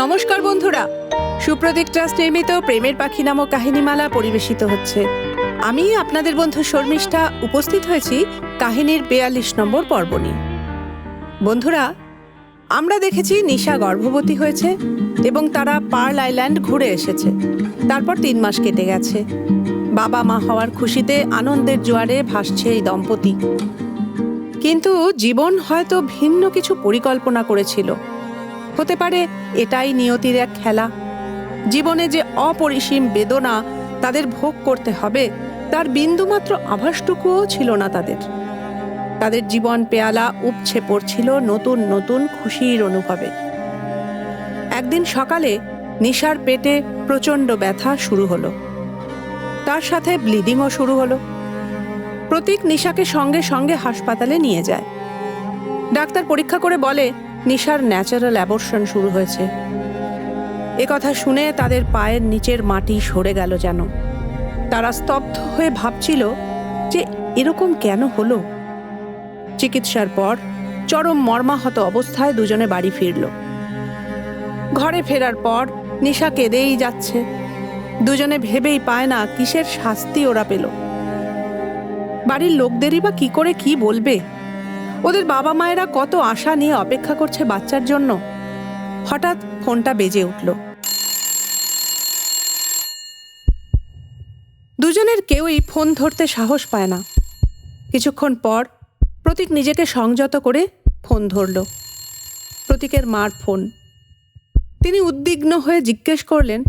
নমস্কার বন্ধুরা। সুপ্রদীপ ট্রাস্ট নির্মিত প্রেমের পাখি নামক কাহিনীমালা পরিবেশিত হচ্ছে। আমি আপনাদের বন্ধু শর্মিষ্ঠা উপস্থিত হয়েছি কাহিনীর বেয়াল্লিশ নম্বর পর্ব নিয়ে। বন্ধুরা, আমরা দেখেছি নিশা গর্ভবতী হয়েছে এবং তারা পার্ল আইল্যান্ড ঘুরে এসেছে। তারপর তিন মাস কেটে গেছে। বাবা মা হওয়ার খুশিতে আনন্দের জোয়ারে ভাসছে এই দম্পতি। কিন্তু জীবন হয়তো ভিন্ন কিছু পরিকল্পনা করেছিল। হতে পারে, এটাই নিয়তির এক খেলা। জীবনে যে অপরিসীম বেদনা তাদের ভোগ করতে হবে, তার বিন্দুমাত্র আভাসটুকুও ছিল না তাদের। তাদের জীবন পেয়ালা উপছে পড়ছিল নতুন নতুন খুশির অনুভবে। একদিন সকালে নিশার পেটে প্রচণ্ড ব্যথা শুরু হলো। তার সাথে ব্লিডিংও শুরু হলো। প্রতীক নিশাকে সঙ্গে সঙ্গে হাসপাতালে নিয়ে যায়। ডাক্তার পরীক্ষা করে বলে নিশার ন্যাচারাল অ্যাবর্শন শুরু হয়েছে। এ কথা শুনে তাদের পায়ের নিচের মাটি সরে গেল যেন। তারা স্তব্ধ হয়ে ভাবছিল যে এরকম কেন হলো? চিকিৎসার পর চরম মর্মাহত অবস্থায় দুজনে বাড়ি ফিরল। ঘরে ফেরার পর নিশা কেঁদেই যাচ্ছে। দুজনে ভেবেই পায় না কিসের শাস্তি ওরা পেল। বাড়ির লোকদেরই বা কি করে কি বলবে? ওদের বাবা মায়েরা কত আশা নিয়ে অপেক্ষা করছে বাচ্চার জন্য? হঠাৎ ফোনটা বেজে উঠল। দুজনের কেউই ফোন ধরতে সাহস পায় না। কিছুক্ষণ পর প্রতীক নিজেকে সংযত করে ফোন ধরল। প্রতীকের মার ফোন। তিনি উদ্বিগ্ন হয়ে জিজ্ঞেস করলেন,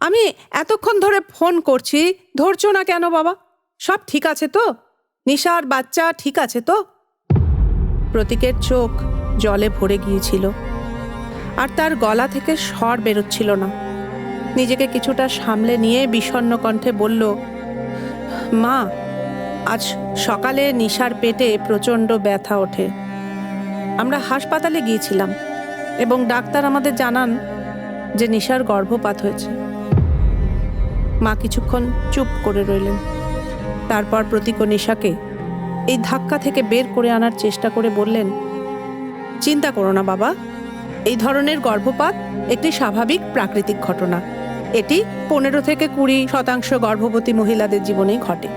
আমি এতক্ষণ ধরে ফোন করছি, ধরছো না কেন বাবা? সব ঠিক আছে তো? নিশার বাচ্চা ঠিক আছে তো? প্রতীকের চোখ জলে ভরে গিয়েছিল, আর তার গলা থেকে স্বর বেরোচ্ছিল না। নিজেকে কিছুটা সামলে নিয়ে বিষণ্ন কণ্ঠে বলল, মা, আজ সকালে নিশার পেটে প্রচণ্ড ব্যথা ওঠে। আমরা হাসপাতালে গিয়েছিলাম এবং ডাক্তার আমাদের জানান যে নিশার গর্ভপাত হয়েছে। মা কিছুক্ষণ চুপ করে রইলেন। তারপর প্রতীক নিশাকে এই ধাক্কা থেকে বের করে আনার চেষ্টা করে বললেন, চিন্তা করো না বাবা, এই ধরনের গর্ভপাত একটি স্বাভাবিক প্রাকৃতিক ঘটনা। এটি পনেরো থেকে কুড়ি শতাংশ গর্ভবতী মহিলাদের জীবনেই ঘটে।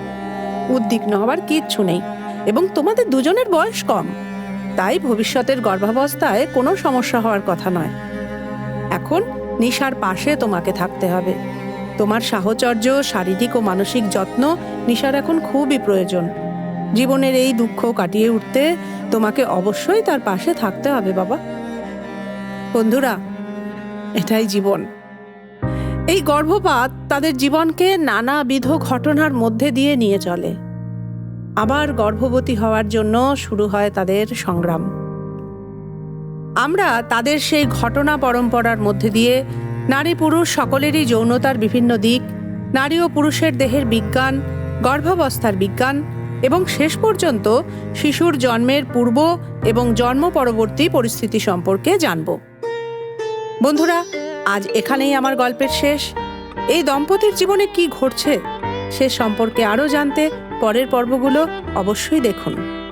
উদ্বিগ্ন হবার কিচ্ছু নেই এবং তোমাদের দুজনের বয়স কম। তাই ভবিষ্যতের গর্ভাবস্থায় কোনো সমস্যা হওয়ার কথা নয়। এখন নিশার পাশে তোমাকে থাকতে হবে। তোমার সাহচর্য, শারীরিক ও মানসিক যত্ন নিশার এখন খুবই প্রয়োজন। জীবনের এই দুঃখ কাটিয়ে উঠতে তোমাকে অবশ্যই তার পাশে থাকতে হবে, বাবা। বন্ধুরা, এটাই জীবন। এই গর্ভপাত তাদের জীবনকে নানাবিধ ঘটনার মধ্যে দিয়ে নিয়ে চলে। আবার গর্ভবতী হওয়ার জন্য শুরু হয় তাদের সংগ্রাম। আমরা তাদের সেই ঘটনা পরম্পরার মধ্যে দিয়ে নারী পুরুষ সকলেরই যৌনতার বিভিন্ন দিক, নারী ও পুরুষের দেহের বিজ্ঞান, গর্ভাবস্থার বিজ্ঞান এবং শেষ পর্যন্ত শিশুর জন্মের পূর্ব এবং জন্ম পরবর্তী পরিস্থিতি সম্পর্কে জানব। বন্ধুরা, আজ এখানেই আমার গল্পের শেষ। এই দম্পতির জীবনে কি ঘটছে সে সম্পর্কে আরও জানতে পরের পর্বগুলো অবশ্যই দেখুন।